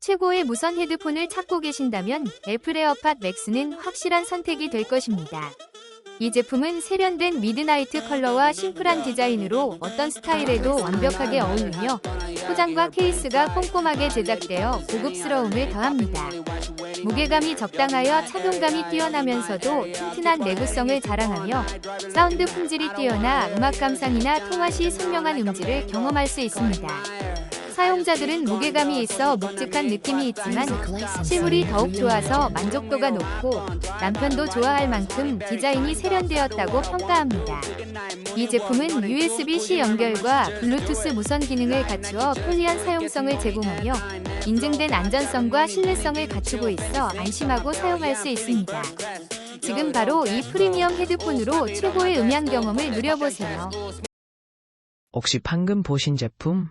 최고의 무선 헤드폰을 찾고 계신다면 애플 에어팟 맥스는 확실한 선택이 될 것입니다. 이 제품은 세련된 미드나이트 컬러와 심플한 디자인으로 어떤 스타일에도 완벽하게 어울리며 포장과 케이스가 꼼꼼하게 제작되어 고급스러움을 더합니다. 무게감이 적당하여 착용감이 뛰어나면서도 튼튼한 내구성을 자랑하며 사운드 품질이 뛰어나 음악 감상이나 통화 시 선명한 음질을 경험할 수 있습니다. 사용자들은 무게감이 있어 묵직한 느낌이 있지만 실물이 더욱 좋아서 만족도가 높고 남편도 좋아할 만큼 디자인이 세련되었다고 평가합니다. 이 제품은 USB-C 연결과 블루투스 무선 기능을 갖추어 편리한 사용성을 제공하며 인증된 안전성과 신뢰성을 갖추고 있어 안심하고 사용할 수 있습니다. 지금 바로 이 프리미엄 헤드폰으로 최고의 음향 경험을 누려보세요. 혹시 방금 보신 제품